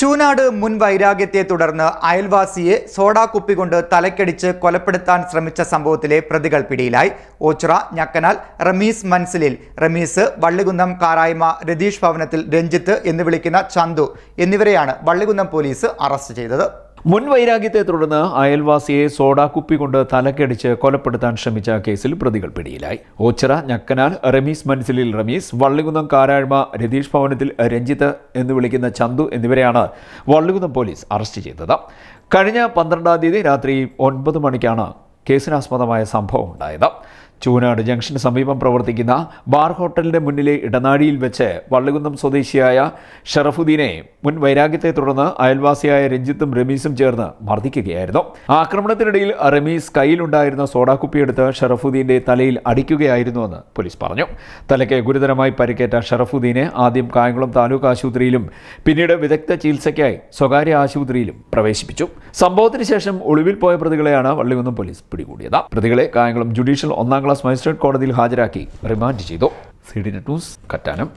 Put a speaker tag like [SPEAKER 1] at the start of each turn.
[SPEAKER 1] ചൂനാട് മുൻ വൈരാഗ്യത്തെ തുടർന്ന് അയൽവാസിയെ സോഡാ കുപ്പി കൊണ്ട് തലക്കടിച്ച് കൊലപ്പെടുത്താൻ ശ്രമിച്ച സംഭവത്തിലെ പ്രതികൾ പിടിയിലായി. ഓച്ചിറ ഞക്കനാൽ റമീസ് മൻസിലിൽ. റമീസ് വള്ളികുന്നം കാരായ്മ രതീഷ് ഭവനത്തിൽ രഞ്ജിത്ത് എന്ന് വിളിക്കുന്ന ചന്തു എന്നിവരെയാണ് വള്ളികുന്നം പോലീസ് അറസ്റ്റ് ചെയ്തത്.
[SPEAKER 2] മുൻ വൈരാഗ്യത്തെ തുടർന്ന് അയൽവാസിയെ സോഡാ കുപ്പി കൊണ്ട് തലക്കടിച്ച് കൊലപ്പെടുത്താൻ ശ്രമിച്ച കേസിൽ പ്രതികൾ പിടിയിലായി. ഓച്ചിറ ഞക്കനാൽ റമീസ് മൻസിലിൽ റമീസ് വള്ളികുന്നം കാരാഴ്മ രതീഷ് ഭവനത്തിൽ രഞ്ജിത്ത് എന്ന് വിളിക്കുന്ന ചന്തു എന്നിവരെയാണ് വള്ളികുന്നം പോലീസ് അറസ്റ്റ് ചെയ്തത്. കഴിഞ്ഞ പന്ത്രണ്ടാം തീയതി രാത്രി ഒൻപത് മണിക്കാണ് കേസിനാസ്പദമായ സംഭവം ഉണ്ടായത്. ചൂനാട് ജംഗ്ഷന് സമീപം പ്രവർത്തിക്കുന്ന ബാർ ഹോട്ടലിന്റെ മുന്നിലെ ഇടനാഴിയിൽ വെച്ച് വള്ളികുന്നം സ്വദേശിയായ ഷറഫുദ്ദീനെ മുൻ വൈരാഗ്യത്തെ തുടർന്ന് അയൽവാസിയായ രഞ്ജിത്തും റമീസും ചേർന്ന് മർദ്ദിക്കുകയായിരുന്നു. ആക്രമണത്തിനിടയിൽ റമീസ് കയ്യിലുണ്ടായിരുന്ന സോഡാക്കുപ്പി എടുത്ത് ഷറഫുദ്ദീന്റെ തലയിൽ അടിക്കുകയായിരുന്നുവെന്ന് പോലീസ് പറഞ്ഞു. തലയ്ക്ക് ഗുരുതരമായി പരിക്കേറ്റ ഷറഫുദ്ദീനെ ആദ്യം കായംകുളം താലൂക്ക് ആശുപത്രിയിലും പിന്നീട് വിദഗ്ധ ചികിത്സയ്ക്കായി സ്വകാര്യ ആശുപത്രിയിലും പ്രവേശിപ്പിച്ചു. സംഭവത്തിന് ശേഷം ഒളിവിൽ പോയ പ്രതികളെയാണ് വള്ളികുന്നം പോലീസ് പിടികൂടിയത്. പ്രതികളെ കായംകുളം ജുഡീഷ്യൽ ഒന്നാം ക്ലാസ് മജിസ്ട്രേറ്റ് കോടതിയിൽ ഹാജരാക്കി. റിമാൻഡ് ചെയ്തു. C D news Kattanam.